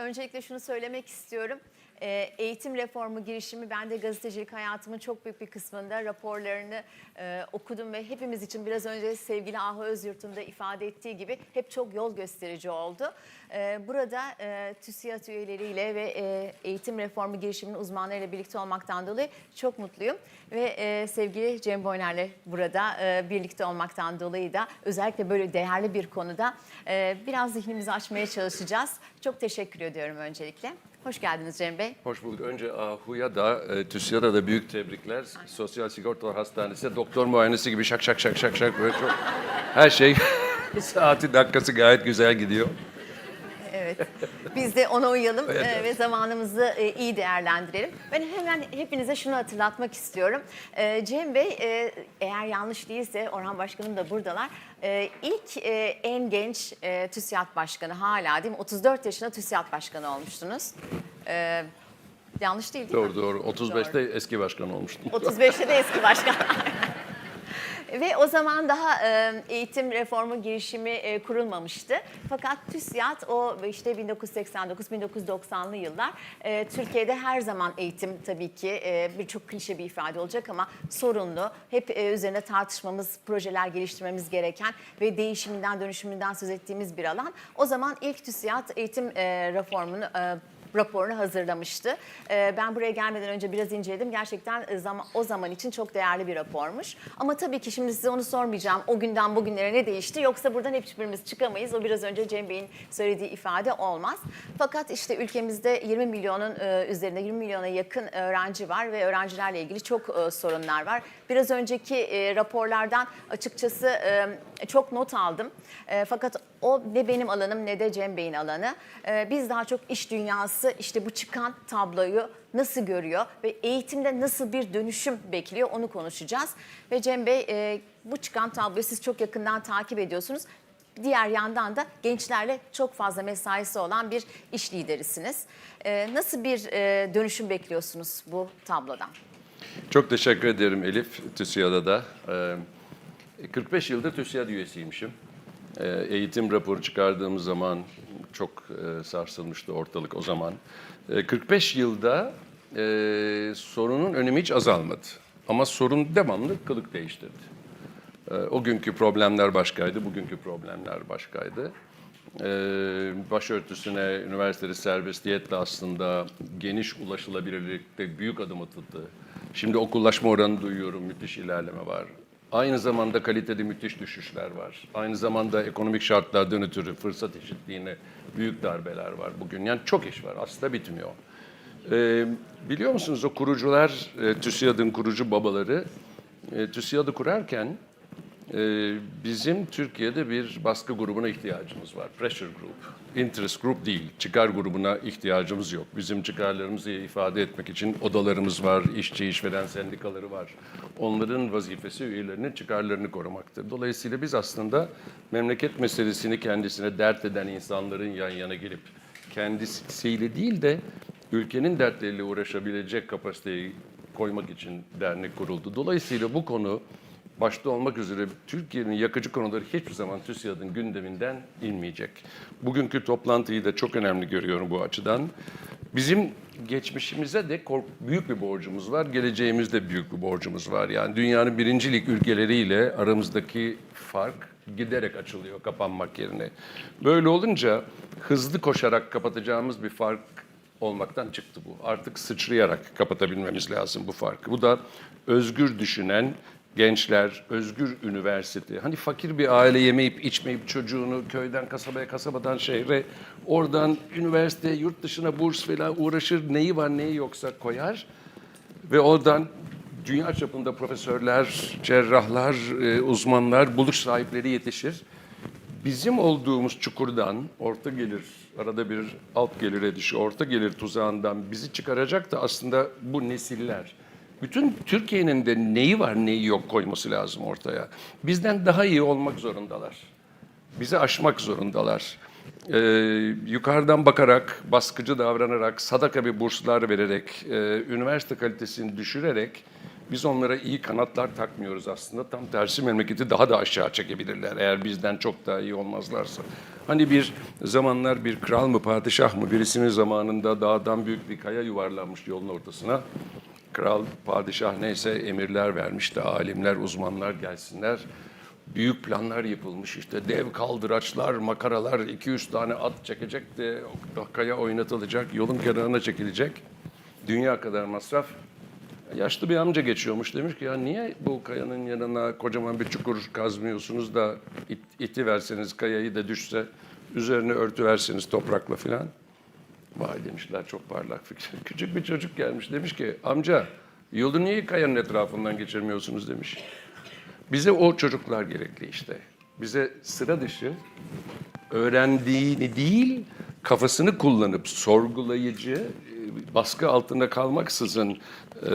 öncelikle şunu söylemek istiyorum. Ee, Eğitim reformu girişimi ben de gazetecilik hayatımın çok büyük bir kısmında raporlarını e, okudum ve hepimiz için biraz önce sevgili Ahu Özyurt'un da ifade ettiği gibi hep çok yol gösterici oldu. Ee, burada e, TÜSİAD üyeleriyle ve e, eğitim reformu girişiminin uzmanlarıyla birlikte olmaktan dolayı çok mutluyum. Ve e, sevgili Cem Boyner'le burada e, birlikte olmaktan dolayı da özellikle böyle değerli bir konuda e, biraz zihnimizi açmaya çalışacağız. Çok teşekkür ediyorum öncelikle. Hoş geldiniz Cem Bey. Hoş bulduk. Önce AHU'ya da, e, TÜSİAD'a da büyük tebrikler. Sosyal Sigortalar Hastanesi doktor muayenesi gibi şak şak şak şak şak böyle çok her şey saati dakikası gayet güzel gidiyor. Evet. Biz de ona uyalım Evet, e, evet. ve zamanımızı e, iyi değerlendirelim. Ben hemen hepinize şunu hatırlatmak istiyorum. E, Cem Bey eğer yanlış değilse Orhan Başkanım da buradalar. İlk en genç TÜSİAD Başkanı hala değil mi? 34 yaşında TÜSİAD Başkanı olmuştunuz. Yanlış değil değil mi? Doğru doğru. 35'te eski başkan olmuştum. 35'te de eski başkan. Ve o zaman daha e, eğitim reformu girişimi e, kurulmamıştı. Fakat TÜSİAD o işte 1989-1990'lı yıllar e, Türkiye'de her zaman eğitim tabii ki e, birçok klişe bir ifade olacak ama sorunlu. Hep e, üzerine tartışmamız, projeler geliştirmemiz gereken ve değişiminden, dönüşümünden söz ettiğimiz bir alan. O zaman ilk TÜSİAD eğitim e, reformunu e, raporunu hazırlamıştı. Ee, Ben buraya gelmeden önce biraz inceledim. Gerçekten e, o zaman için çok değerli bir rapormuş. Ama tabii ki şimdi size onu sormayacağım. O günden bugünlere ne değişti? Yoksa buradan hiçbirimiz çıkamayız. O biraz önce Cem Bey'in söylediği ifade olmaz. Fakat işte ülkemizde 20 milyonun e, üzerinde 20 milyona yakın öğrenci var ve öğrencilerle ilgili çok e, sorunlar var. Biraz önceki raporlardan açıkçası çok not aldım. Fakat o ne benim alanım ne de Cem Bey'in alanı. E, Biz daha çok iş dünyası işte bu çıkan tabloyu nasıl görüyor ve eğitimde nasıl bir dönüşüm bekliyor onu konuşacağız. Ve Cem Bey e, bu çıkan tabloyu siz çok yakından takip ediyorsunuz. Diğer yandan da gençlerle çok fazla mesaisi olan bir iş liderisiniz. E, Nasıl bir e, dönüşüm bekliyorsunuz bu tablodan? Çok teşekkür ederim Elif TÜSİAD'a da. Ee, 45 yıldır TÜSİAD üyesiymişim. Ee, Eğitim raporu çıkardığımız zaman çok e, sarsılmıştı ortalık o zaman. Ee, 45 yılda e, sorunun önemi hiç azalmadı. Ama sorun devamlı kılık değiştirdi. Ee, O günkü problemler başkaydı, bugünkü problemler başkaydı. Ee, Başörtüsüne, üniversitede serbestiyetle aslında geniş ulaşılabilirlikte büyük adım atıldı. Şimdi okullaşma oranı duyuyorum, müthiş ilerleme var. Aynı zamanda kalitede müthiş düşüşler var. Aynı zamanda ekonomik şartlardan ötürü fırsat eşitliğine büyük darbeler var bugün. Yani çok iş var, aslında bitmiyor. Ee, biliyor musunuz o kurucular, e, TÜSİAD'ın kurucu babaları, e, TÜSİAD'ı kurarken e, bizim Türkiye'de bir baskı grubuna ihtiyacımız var. Pressure group, interest group değil, çıkar grubuna ihtiyacımız yok. Bizim çıkarlarımızı ifade etmek için odalarımız var, işçi işveren sendikaları var. Onların vazifesi üyelerinin çıkarlarını korumaktır. Dolayısıyla biz aslında memleket meselesini kendisine dert eden insanların yan yana gelip kendisiyle değil de ülkenin dertleriyle uğraşabilecek kapasiteyi koymak için dernek kuruldu. Dolayısıyla bu konu başta olmak üzere Türkiye'nin yakıcı konuları hiçbir zaman TÜSİAD'ın gündeminden inmeyecek. Bugünkü toplantıyı da çok önemli görüyorum bu açıdan. Bizim geçmişimize de büyük bir borcumuz var, geleceğimizde büyük bir borcumuz var. Yani dünyanın birincilik ülkeleriyle aramızdaki fark giderek açılıyor kapanmak yerine. Böyle olunca hızlı koşarak kapatacağımız bir fark olmaktan çıktı bu. Artık sıçrayarak kapatabilmemiz lazım bu farkı. Bu da özgür düşünen gençler, özgür üniversite. Hani fakir bir aile yemeyip içmeyip çocuğunu köyden kasabaya, kasabadan şehre, oradan üniversite, yurt dışına burs falan uğraşır. Neyi var neyi yoksa koyar. Ve oradan dünya çapında profesörler, cerrahlar, e, uzmanlar, buluş sahipleri yetişir. Bizim olduğumuz çukurdan orta gelir, arada bir alt gelire düşü, orta gelir tuzağından bizi çıkaracak da aslında bu nesiller. Bütün Türkiye'nin de neyi var neyi yok koyması lazım ortaya. Bizden daha iyi olmak zorundalar. Bizi aşmak zorundalar. Ee, yukarıdan bakarak, baskıcı davranarak, sadaka bir burslar vererek, e, üniversite kalitesini düşürerek Biz onlara iyi kanatlar takmıyoruz aslında. Tam tersi memleketi daha da aşağı çekebilirler eğer bizden çok daha iyi olmazlarsa. Hani bir zamanlar bir kral mı padişah mı birisinin zamanında dağdan büyük bir kaya yuvarlanmış yolun ortasına. Kral, padişah neyse emirler vermişti. Alimler, uzmanlar gelsinler. Büyük planlar yapılmış işte dev kaldıraçlar, makaralar, 200 tane at çekecek de kaya oynatılacak, yolun kenarına çekilecek. Dünya kadar masraf. Yaşlı bir amca geçiyormuş demiş ki ya niye bu kayanın yanına kocaman bir çukur kazmıyorsunuz da it, iti verseniz kayayı da düşse üzerine örtü verseniz toprakla filan. Vay demişler çok parlak fikir. Küçük bir çocuk gelmiş demiş ki amca yolu niye kayanın etrafından geçirmiyorsunuz demiş. Bize o çocuklar gerekli işte. Bize sıra dışı öğrendiğini değil kafasını kullanıp sorgulayıcı e, baskı altında kalmaksızın e,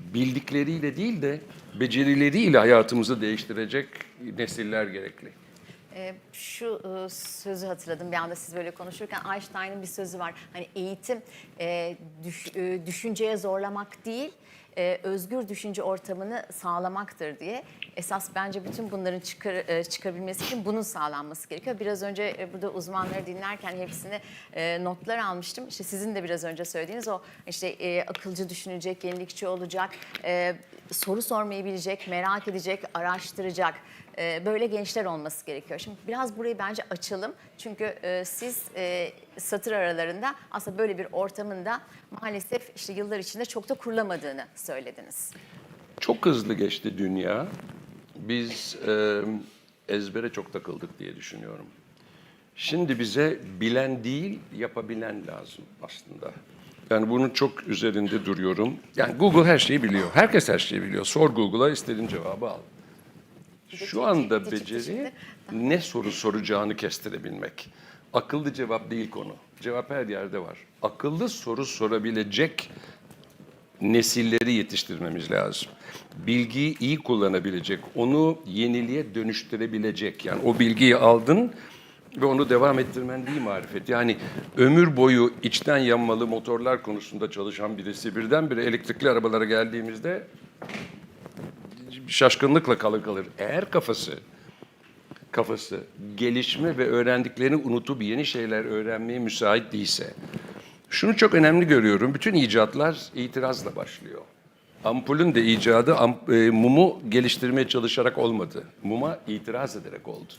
bildikleriyle değil de becerileriyle hayatımızı değiştirecek nesiller gerekli. Ee, şu e, sözü hatırladım bir anda siz böyle konuşurken Einstein'ın bir sözü var. Hani eğitim e, e, düşünceye zorlamak değil, özgür düşünce ortamını sağlamaktır diye. Esas bence bütün bunların çıkar, çıkabilmesi için bunun sağlanması gerekiyor. Biraz önce burada uzmanları dinlerken hepsine e, notlar almıştım. İşte sizin de biraz önce söylediğiniz o işte akılcı düşünecek, yenilikçi olacak, soru sormayı bilecek, merak edecek, araştıracak. E, böyle gençler olması gerekiyor. Şimdi biraz burayı bence açalım. Çünkü e, siz e, satır aralarında aslında böyle bir ortamında maalesef işte yıllar içinde çok da kurulamadığını söylediniz. Çok hızlı geçti dünya. Biz e, ezbere çok takıldık diye düşünüyorum. Şimdi bize bilen değil, yapabilen lazım aslında. Yani bunun çok üzerinde duruyorum. Yani Google her şeyi biliyor. Herkes her şeyi biliyor. Sor Google'a istediğin cevabı al. Şu anda beceri ne soru soracağını kestirebilmek. Akıllı cevap değil konu. Cevap her yerde var. Akıllı soru sorabilecek nesilleri yetiştirmemiz lazım. Bilgiyi iyi kullanabilecek, onu yeniliğe dönüştürebilecek. Yani o bilgiyi aldın ve onu devam ettirmen değil marifet. Yani ömür boyu içten yanmalı motorlar konusunda çalışan birisi birdenbire elektrikli arabalara geldiğimizde şaşkınlıkla kalır kalır. Eğer kafası kafası gelişme ve öğrendiklerini unutup yeni şeyler öğrenmeye müsait değilse. Şunu çok önemli görüyorum. Bütün icatlar itirazla başlıyor. Ampulün de icadı e, mumu geliştirmeye çalışarak olmadı. Muma itiraz ederek oldu.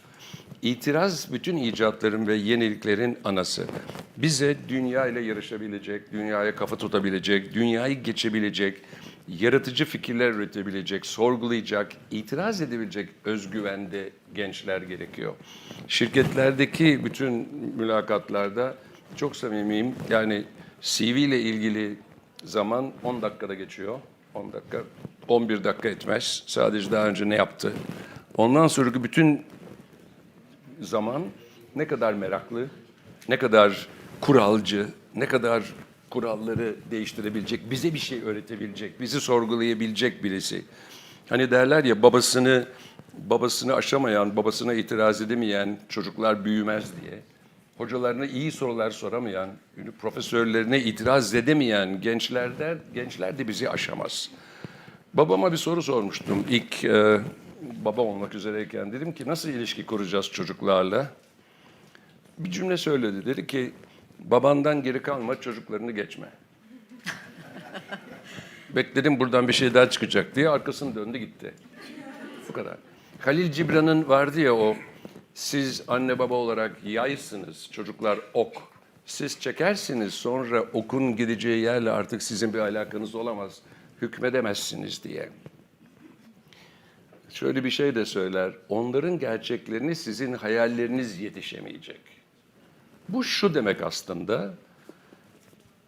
İtiraz bütün icatların ve yeniliklerin anası. Bize dünya ile yarışabilecek, dünyaya kafa tutabilecek, dünyayı geçebilecek, yaratıcı fikirler üretebilecek, sorgulayacak, itiraz edebilecek özgüvende gençler gerekiyor. Şirketlerdeki bütün mülakatlarda çok samimiyim. Yani CV ile ilgili zaman 10 dakikada geçiyor. 10 dakika, 11 dakika etmez. Sadece daha önce ne yaptı? Ondan sonraki bütün zaman ne kadar meraklı, ne kadar kuralcı, ne kadar kuralları değiştirebilecek, bize bir şey öğretebilecek, bizi sorgulayabilecek birisi. Hani derler ya babasını babasını aşamayan, babasına itiraz edemeyen çocuklar büyümez diye. Hocalarına iyi sorular soramayan, profesörlerine itiraz edemeyen gençlerden gençler de bizi aşamaz. Babama bir soru sormuştum ilk e, baba olmak üzereyken. Dedim ki nasıl ilişki kuracağız çocuklarla? Bir cümle söyledi. Dedi ki babandan geri kalma çocuklarını geçme. Bekledim buradan bir şey daha çıkacak diye arkasını döndü gitti. Bu kadar. Halil Cibran'ın vardı ya o siz anne baba olarak yaysınız çocuklar ok. Siz çekersiniz sonra okun gideceği yerle artık sizin bir alakanız olamaz. Hükmedemezsiniz diye. Şöyle bir şey de söyler. Onların gerçeklerini sizin hayalleriniz yetişemeyecek. Bu şu demek aslında.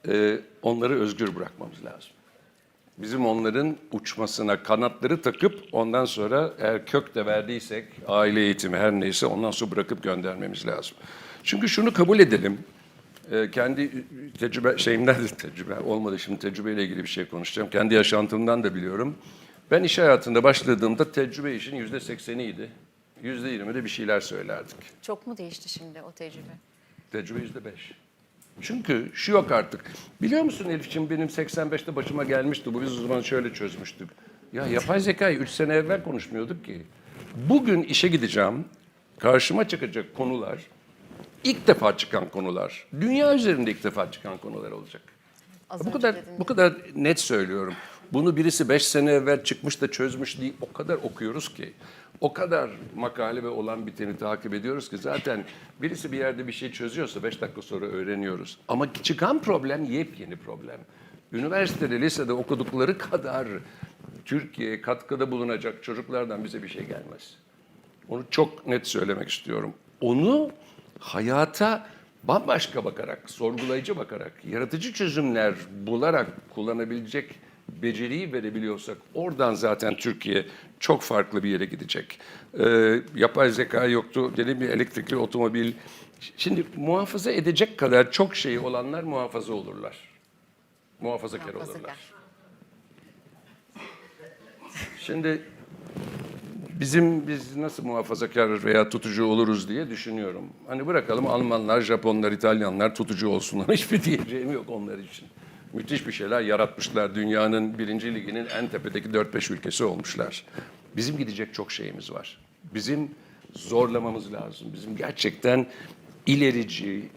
e, onları özgür bırakmamız lazım. Bizim onların uçmasına kanatları takıp ondan sonra eğer kök de verdiysek aile eğitimi her neyse ondan sonra bırakıp göndermemiz lazım. Çünkü şunu kabul edelim. e, kendi tecrübe şeyimden de tecrübe olmadı şimdi tecrübeyle ilgili bir şey konuşacağım. Kendi yaşantımdan da biliyorum. Ben iş hayatında başladığımda tecrübe işin yüzde sekseniydi. Yüzde yirmi de bir şeyler söylerdik. Çok mu değişti şimdi o tecrübe? Tecrübe yüzde beş. Çünkü şu yok artık. Biliyor musun Elif'ciğim benim 85'te başıma gelmişti. Bu biz o zaman şöyle çözmüştük. Ya yapay zekayı 3 sene evvel konuşmuyorduk ki. Bugün işe gideceğim. Karşıma çıkacak konular ilk defa çıkan konular. Dünya üzerinde ilk defa çıkan konular olacak. Az Bu kadar bu kadar net söylüyorum. Bunu birisi 5 sene evvel çıkmış da çözmüş değil. O kadar okuyoruz ki. O kadar makale ve olan biteni takip ediyoruz ki zaten birisi bir yerde bir şey çözüyorsa 5 dakika sonra öğreniyoruz. Ama çıkan problem yepyeni problem. Üniversitede, lisede okudukları kadar Türkiye'ye katkıda bulunacak çocuklardan bize bir şey gelmez. Onu çok net söylemek istiyorum. Onu hayata bambaşka bakarak, sorgulayıcı bakarak, yaratıcı çözümler bularak kullanabilecek beceriyi verebiliyorsak oradan zaten Türkiye çok farklı bir yere gidecek. Ee, yapay zeka yoktu, dedim bir elektrikli otomobil. Şimdi muhafaza edecek kadar çok şey olanlar muhafaza olurlar. Muhafazakar olurlar. Muhafazakar. Şimdi bizim biz nasıl muhafazakar veya tutucu oluruz diye düşünüyorum. Hani bırakalım Almanlar, Japonlar, İtalyanlar tutucu olsunlar. Hiçbir diyeceğim yok onlar için. Müthiş bir şeyler yaratmışlar. Dünyanın birinci liginin en tepedeki 4-5 ülkesi olmuşlar. Bizim gidecek çok şeyimiz var. Bizim zorlamamız lazım. Bizim gerçekten ilerici,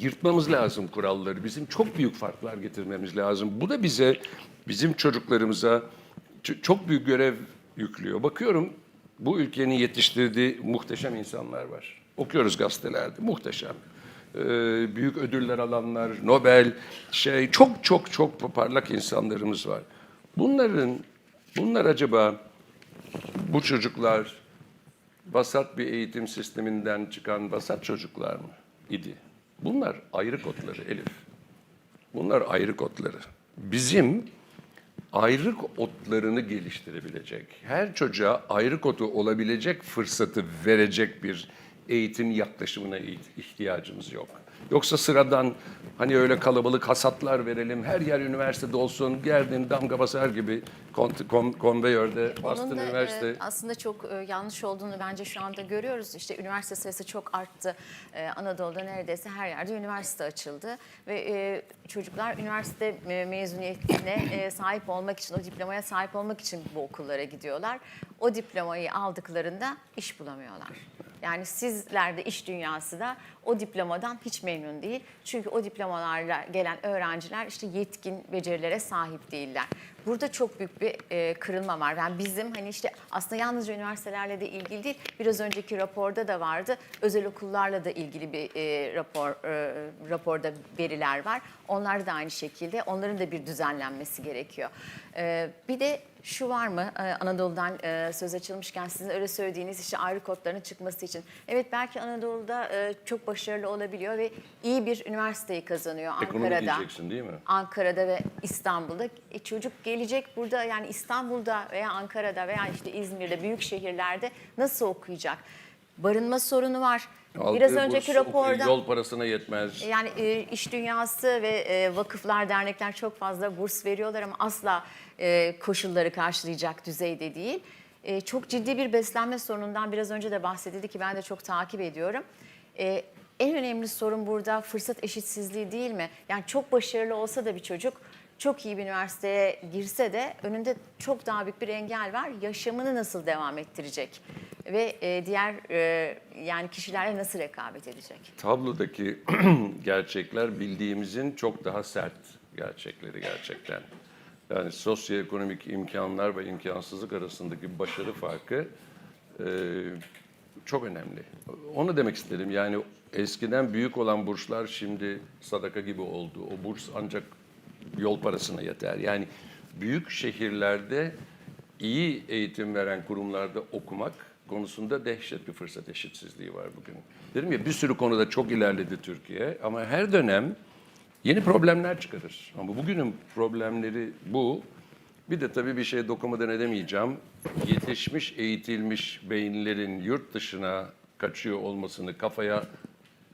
yırtmamız lazım kuralları. Bizim çok büyük farklar getirmemiz lazım. Bu da bize, bizim çocuklarımıza çok büyük görev yüklüyor. Bakıyorum bu ülkenin yetiştirdiği muhteşem insanlar var. Okuyoruz gazetelerde, muhteşem. Ee, büyük ödüller alanlar, Nobel, şey çok çok çok parlak insanlarımız var. Bunların, bunlar acaba bu çocuklar vasat bir eğitim sisteminden çıkan vasat çocuklar mı idi? Bunlar ayrı kodları Elif. Bunlar ayrı kodları. Bizim ayrık otlarını geliştirebilecek, her çocuğa ayrık otu olabilecek fırsatı verecek bir eğitim yaklaşımına ihti- ihtiyacımız yok. Yoksa sıradan hani öyle kalabalık hasatlar verelim, her yer üniversitede olsun, geldin damga basar gibi kon, kon, konveyörde bastın da üniversite. e, aslında çok e, yanlış olduğunu bence şu anda görüyoruz. İşte üniversite sayısı çok arttı. E, Anadolu'da neredeyse her yerde üniversite açıldı ve e, çocuklar üniversite e, mezuniyetine e, sahip olmak için, o diplomaya sahip olmak için bu okullara gidiyorlar. O diplomayı aldıklarında iş bulamıyorlar. Yani sizler de iş dünyası da o diplomadan hiç memnun değil. Çünkü o diplomalarla gelen öğrenciler işte yetkin becerilere sahip değiller. Burada çok büyük bir e, kırılma var. Yani bizim hani işte aslında yalnızca üniversitelerle de ilgili değil. Biraz önceki raporda da vardı. Özel okullarla da ilgili bir e, rapor e, raporda veriler var. Onlar da aynı şekilde. Onların da bir düzenlenmesi gerekiyor. Bir de şu var mı e, Anadolu'dan e, söz açılmışken sizin öyle söylediğiniz işte ayrı kodların çıkması için. Evet belki Anadolu'da e, çok başarılı olabiliyor ve iyi bir üniversiteyi kazanıyor Ekonomi Ankara'da. diyeceksin değil mi? Ankara'da ve İstanbul'da. E, çocuk gelecek burada yani İstanbul'da veya Ankara'da veya işte İzmir'de büyük şehirlerde nasıl okuyacak? Barınma sorunu var. Biraz Aldığı önceki burs raporda Yol parasına yetmez. yani e, iş dünyası ve e, vakıflar, dernekler çok fazla burs veriyorlar ama asla e, koşulları karşılayacak düzeyde değil. E, çok ciddi bir beslenme sorunundan biraz önce de bahsedildi ki ben de çok takip ediyorum. E, en önemli sorun burada fırsat eşitsizliği değil mi? Yani çok başarılı olsa da bir çocuk çok iyi bir üniversiteye girse de önünde çok daha büyük bir engel var. Yaşamını nasıl devam ettirecek? Ve e, diğer e, yani kişilerle nasıl rekabet edecek? Tablodaki gerçekler bildiğimizin çok daha sert gerçekleri gerçekten. Yani sosyoekonomik imkanlar ve imkansızlık arasındaki başarı farkı e, çok önemli. Onu demek istedim. Yani eskiden büyük olan burslar şimdi sadaka gibi oldu. O burs ancak yol parasına yeter. Yani büyük şehirlerde iyi eğitim veren kurumlarda okumak konusunda dehşet bir fırsat eşitsizliği var bugün. Dedim ya bir sürü konuda çok ilerledi Türkiye ama her dönem yeni problemler çıkarır. Ama bugünün problemleri bu. Bir de tabii bir şey dokunmadan edemeyeceğim. Yetişmiş, eğitilmiş beyinlerin yurt dışına kaçıyor olmasını kafaya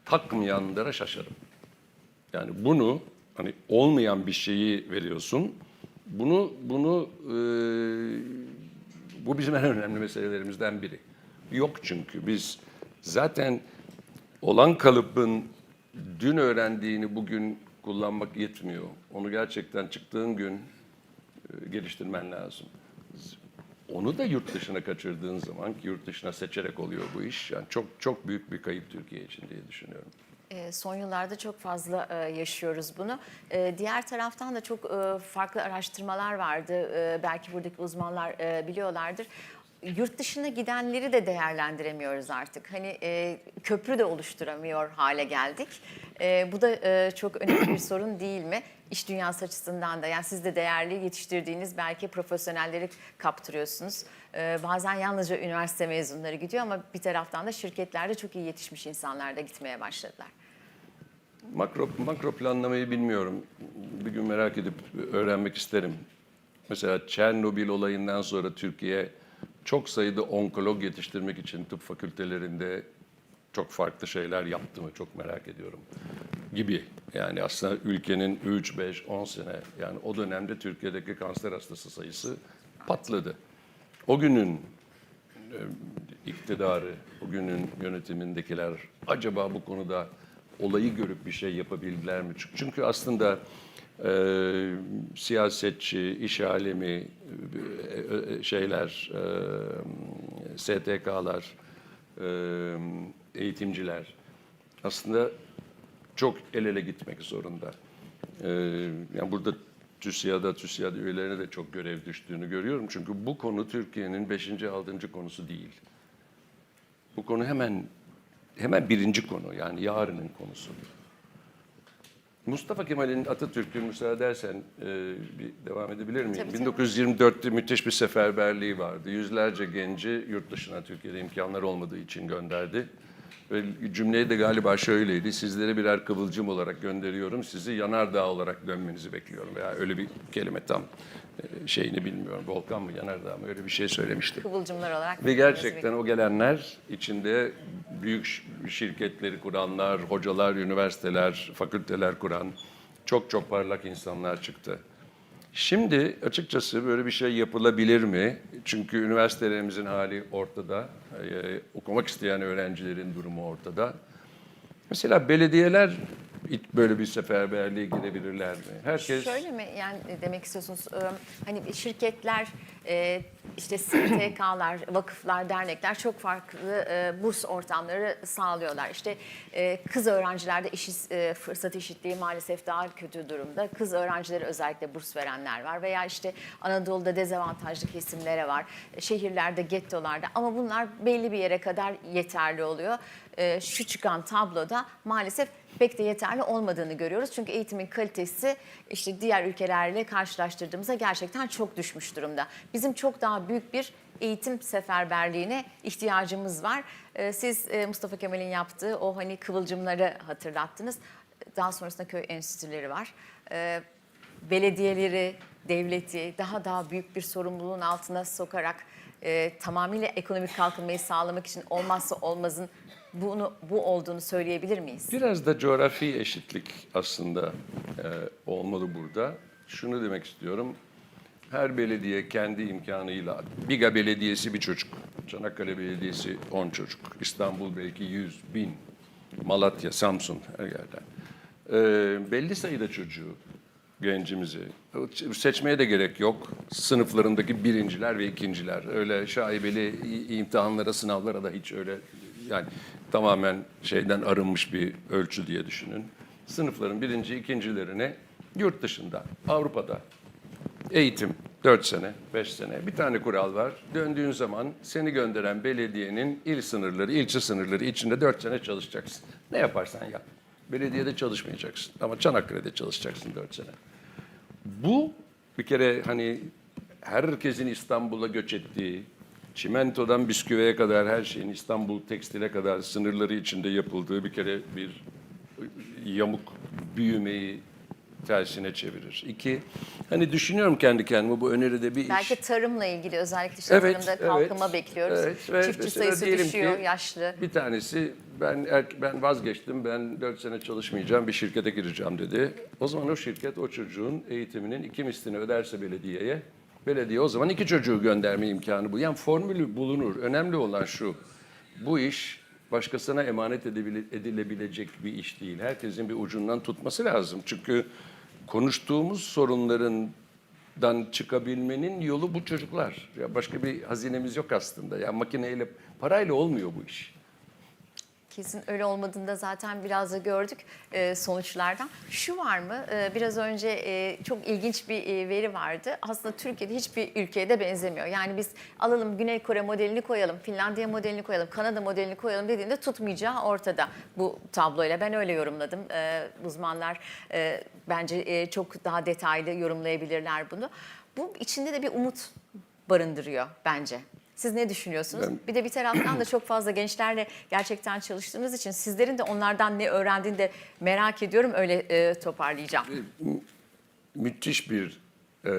takmayanlara şaşarım. Yani bunu hani olmayan bir şeyi veriyorsun. Bunu bunu e, bu bizim en önemli meselelerimizden biri. Yok çünkü biz zaten olan kalıbın dün öğrendiğini bugün kullanmak yetmiyor. Onu gerçekten çıktığın gün e, geliştirmen lazım. Onu da yurt dışına kaçırdığın zaman ki yurt dışına seçerek oluyor bu iş. Yani çok çok büyük bir kayıp Türkiye için diye düşünüyorum. E, Son yıllarda çok fazla e, yaşıyoruz bunu. E, Diğer taraftan da çok farklı araştırmalar vardı. Belki buradaki uzmanlar biliyorlardır. Yurt dışına gidenleri de değerlendiremiyoruz artık. Hani e, köprü de oluşturamıyor hale geldik. E, bu da e, çok önemli bir sorun değil mi? İş dünyası açısından da yani siz de değerli yetiştirdiğiniz belki profesyonelleri kaptırıyorsunuz. E, bazen yalnızca üniversite mezunları gidiyor ama bir taraftan da şirketlerde çok iyi yetişmiş insanlar da gitmeye başladılar. Makro, makro planlamayı bilmiyorum. Bir gün merak edip öğrenmek isterim. Mesela Çernobil olayından sonra Türkiye çok sayıda onkolog yetiştirmek için tıp fakültelerinde çok farklı şeyler yaptı mı çok merak ediyorum. Gibi. Yani aslında ülkenin 3, 5, 10 sene yani o dönemde Türkiye'deki kanser hastası sayısı patladı. O günün e, iktidarı, bugünün yönetimindekiler acaba bu konuda olayı görüp bir şey yapabildiler mi? Çünkü aslında e, siyasetçi, iş alemi, e, e, şeyler, e, STK'lar, e, eğitimciler aslında çok el ele gitmek zorunda. Ee, yani burada TÜSİAD'a, TÜSİAD üyelerine de çok görev düştüğünü görüyorum. Çünkü bu konu Türkiye'nin 5. 6. konusu değil. Bu konu hemen hemen birinci konu yani yarının konusu. Mustafa Kemal'in Atatürk'ün müsaade edersen e, bir devam edebilir miyim? Tabii, tabii. 1924'te müthiş bir seferberliği vardı. Yüzlerce genci yurt dışına Türkiye'de imkanlar olmadığı için gönderdi. Ve cümleyi de galiba şöyleydi. Sizlere birer kıvılcım olarak gönderiyorum. Sizi yanardağ olarak dönmenizi bekliyorum. Veya öyle bir kelime tam şeyini bilmiyorum. Volkan mı yanardağ mı öyle bir şey söylemişti. Kıvılcımlar olarak. Ve gerçekten o gelenler içinde büyük şirketleri kuranlar, hocalar, üniversiteler, fakülteler kuran çok çok parlak insanlar çıktı. Şimdi açıkçası böyle bir şey yapılabilir mi? Çünkü üniversitelerimizin hali ortada. Ee, okumak isteyen öğrencilerin durumu ortada. Mesela belediyeler böyle bir seferberliğe girebilirler mi? Herkes Şöyle mi yani demek istiyorsunuz e, hani şirketler e, işte STK'lar, vakıflar, dernekler çok farklı e, burs ortamları sağlıyorlar. İşte e, kız öğrencilerde iş e, fırsat eşitliği maalesef daha kötü durumda. Kız öğrencilere özellikle burs verenler var veya işte Anadolu'da dezavantajlı kesimlere var. Şehirlerde, gettolarda ama bunlar belli bir yere kadar yeterli oluyor. E, Şu çıkan tabloda maalesef pek de yeterli olmadığını görüyoruz. Çünkü eğitimin kalitesi işte diğer ülkelerle karşılaştırdığımızda gerçekten çok düşmüş durumda. Bizim çok daha büyük bir eğitim seferberliğine ihtiyacımız var. Ee, Siz e, Mustafa Kemal'in yaptığı o hani kıvılcımları hatırlattınız. Daha sonrasında köy enstitüleri var. Ee, Belediyeleri, devleti daha daha büyük bir sorumluluğun altına sokarak e, tamamıyla ekonomik kalkınmayı sağlamak için olmazsa olmazın bunu bu olduğunu söyleyebilir miyiz? Biraz da coğrafi eşitlik aslında e, olmalı burada. Şunu demek istiyorum. Her belediye kendi imkanıyla, Biga Belediyesi bir çocuk, Çanakkale Belediyesi 10 çocuk, İstanbul belki 100, bin, Malatya, Samsun her yerden. E, belli sayıda çocuğu, gencimizi seçmeye de gerek yok. Sınıflarındaki birinciler ve ikinciler. Öyle şaibeli imtihanlara, sınavlara da hiç öyle yani tamamen şeyden arınmış bir ölçü diye düşünün. Sınıfların birinci, ikincilerini yurt dışında, Avrupa'da eğitim 4 sene, 5 sene. Bir tane kural var. Döndüğün zaman seni gönderen belediyenin il sınırları, ilçe sınırları içinde 4 sene çalışacaksın. Ne yaparsan yap. Belediyede çalışmayacaksın ama Çanakkale'de çalışacaksın 4 sene. Bu bir kere hani herkesin İstanbul'a göç ettiği, çimentodan bisküviye kadar her şeyin İstanbul tekstile kadar sınırları içinde yapıldığı bir kere bir yamuk büyümeyi tersine çevirir. İki, hani düşünüyorum kendi kendime bu öneride bir iş. Belki tarımla ilgili özellikle işte Evet, tarımda evet, kalkınma bekliyoruz. evet ve Çiftçi sayısı düşüyor, ki yaşlı. Bir tanesi ben er- ben vazgeçtim, ben dört sene çalışmayacağım, bir şirkete gireceğim dedi. O zaman o şirket o çocuğun eğitiminin iki mislini öderse belediyeye, belediye o zaman iki çocuğu gönderme imkanı bu. Yani formülü bulunur. Önemli olan şu, bu iş başkasına emanet edilebilecek bir iş değil. Herkesin bir ucundan tutması lazım. Çünkü konuştuğumuz sorunlarından çıkabilmenin yolu bu çocuklar. Ya başka bir hazinemiz yok aslında. Ya makineyle, parayla olmuyor bu iş. Kesin öyle olmadığını da zaten biraz da gördük e, sonuçlardan. Şu var mı? E, biraz önce e, çok ilginç bir e, veri vardı. Aslında Türkiye'de hiçbir ülkeye de benzemiyor. Yani biz alalım Güney Kore modelini koyalım, Finlandiya modelini koyalım, Kanada modelini koyalım dediğinde tutmayacağı ortada bu tabloyla. Ben öyle yorumladım. E, uzmanlar e, bence e, çok daha detaylı yorumlayabilirler bunu. Bu içinde de bir umut barındırıyor bence. Siz ne düşünüyorsunuz? Ben- Bir de bir taraftan da çok fazla gençlerle gerçekten çalıştığınız için sizlerin de onlardan ne öğrendiğini de merak ediyorum. Öyle e, toparlayacağım. müthiş bir e,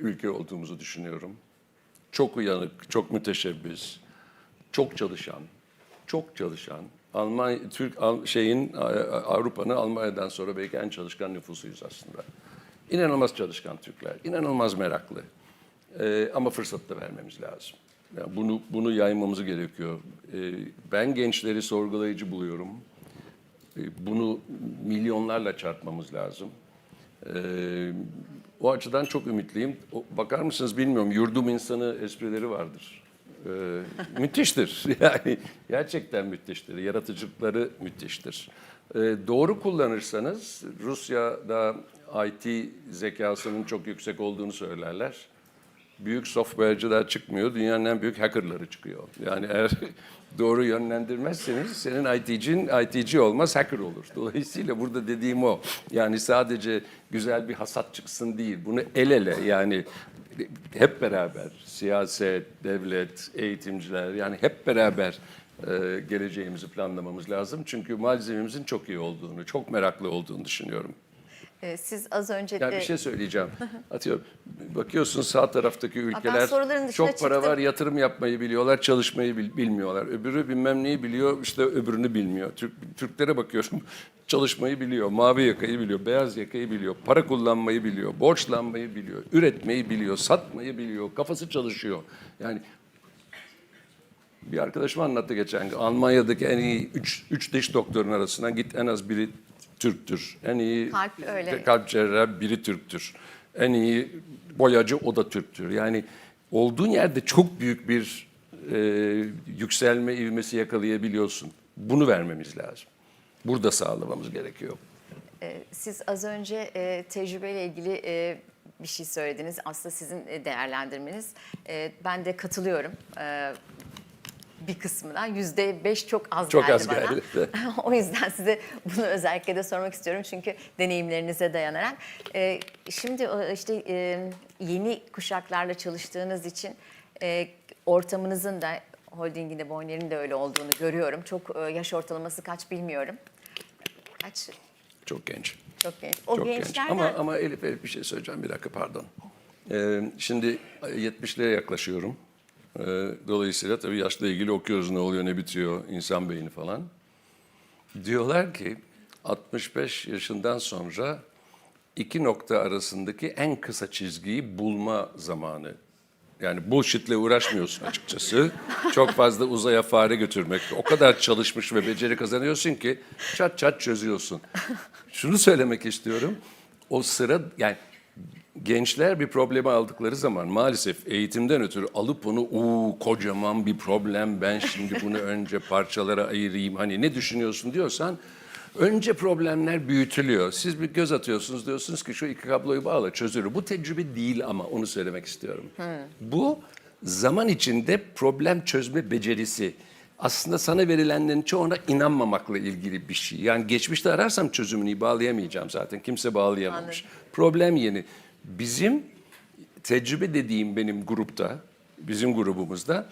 ülke olduğumuzu düşünüyorum. Çok uyanık, çok müteşebbis, çok çalışan, çok çalışan. Almanya, Türk şeyin Avrupa'nın Almanya'dan sonra belki en çalışkan nüfusuyuz aslında. İnanılmaz çalışkan Türkler, inanılmaz meraklı. E, ama fırsat da vermemiz lazım. Yani bunu bunu yaymamız gerekiyor. E, ben gençleri sorgulayıcı buluyorum. E, Bunu milyonlarla çarpmamız lazım. Ee, o açıdan çok ümitliyim. O, bakar mısınız bilmiyorum, yurdum insanı esprileri vardır. Ee, müthiştir. Yani gerçekten müthiştir. Yaratıcılıkları müthiştir. Ee, doğru kullanırsanız Rusya'da IT zekasının çok yüksek olduğunu söylerler. Büyük software'cılar çıkmıyor, dünyanın en büyük hackerları çıkıyor. Yani eğer doğru yönlendirmezseniz senin IT'cin IT'ci olmaz, hacker olur. Dolayısıyla burada dediğim o. Yani sadece güzel bir hasat çıksın değil, bunu el ele yani hep beraber siyaset, devlet, eğitimciler yani hep beraber e, geleceğimizi planlamamız lazım. Çünkü malzememizin çok iyi olduğunu, çok meraklı olduğunu düşünüyorum. E, siz az önce de bir şey söyleyeceğim. Atıyorum. Bakıyorsun sağ taraftaki ülkeler çok para çıktım. var, yatırım yapmayı biliyorlar, çalışmayı bil- bilmiyorlar. Öbürü bilmem neyi biliyor, işte öbürünü bilmiyor. Türk, Türklere bakıyorum, çalışmayı biliyor, mavi yakayı biliyor, beyaz yakayı biliyor, para kullanmayı biliyor, borçlanmayı biliyor, üretmeyi biliyor, satmayı biliyor, kafası çalışıyor. Yani bir arkadaşım anlattı geçen gün. Almanya'daki en iyi üç, üç diş doktorun arasından git en az biri Türktür. En iyi Kalp öyle. kalp cerrahı biri Türktür. En iyi boyacı o da Türktür. Yani olduğun yerde çok büyük bir e, yükselme ivmesi yakalayabiliyorsun. Bunu vermemiz lazım. Burada sağlamamız gerekiyor. e, siz az önce e, tecrübeyle ilgili e, bir şey söylediniz. Aslında sizin e, değerlendirmeniz. E, ben de katılıyorum. E, bir kısmına yüzde beş çok az Çok geldi az bana. geldi. o yüzden size bunu özellikle de sormak istiyorum çünkü deneyimlerinize dayanarak. Ee, şimdi o işte e, yeni kuşaklarla çalıştığınız için e, ortamınızın da holdingin de Boyner'in de öyle olduğunu görüyorum. Çok e, yaş ortalaması kaç bilmiyorum. Kaç? Çok genç. Çok genç. O Çok genç. gençlerden Ama ama Elif, Elif bir şey söyleyeceğim bir dakika pardon. Ee, şimdi 70'lere yaklaşıyorum. Ee, dolayısıyla tabii yaşla ilgili okuyoruz ne oluyor ne bitiyor insan beyni falan. Diyorlar ki 65 yaşından sonra iki nokta arasındaki en kısa çizgiyi bulma zamanı. Yani bullshitle uğraşmıyorsun açıkçası. Çok fazla uzaya fare götürmek. O kadar çalışmış ve beceri kazanıyorsun ki çat çat çözüyorsun. Şunu söylemek istiyorum. O sıra yani gençler bir problemi aldıkları zaman maalesef eğitimden ötürü alıp onu uuu kocaman bir problem ben şimdi bunu önce parçalara ayırayım hani ne düşünüyorsun diyorsan önce problemler büyütülüyor. Siz bir göz atıyorsunuz diyorsunuz ki şu iki kabloyu bağla çözülür. Bu tecrübe değil ama onu söylemek istiyorum. Bu zaman içinde problem çözme becerisi. Aslında sana verilenlerin çoğuna inanmamakla ilgili bir şey. Yani geçmişte ararsam çözümünü bağlayamayacağım zaten. Kimse bağlayamamış. Problem yeni. Bizim tecrübe dediğim benim grupta, bizim grubumuzda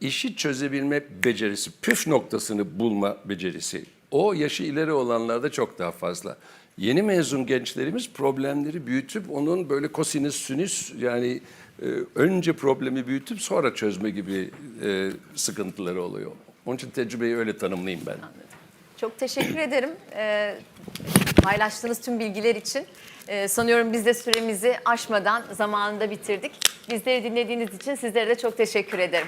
işi çözebilme becerisi, püf noktasını bulma becerisi. O yaşı ileri olanlarda çok daha fazla. Yeni mezun gençlerimiz problemleri büyütüp onun böyle kosinüs sinüs yani e, önce problemi büyütüp sonra çözme gibi e, sıkıntıları oluyor. Onun için tecrübeyi öyle tanımlayayım ben. Çok teşekkür ederim ee, paylaştığınız tüm bilgiler için. Ee, sanıyorum biz de süremizi aşmadan zamanında bitirdik. Bizleri dinlediğiniz için sizlere de çok teşekkür ederim.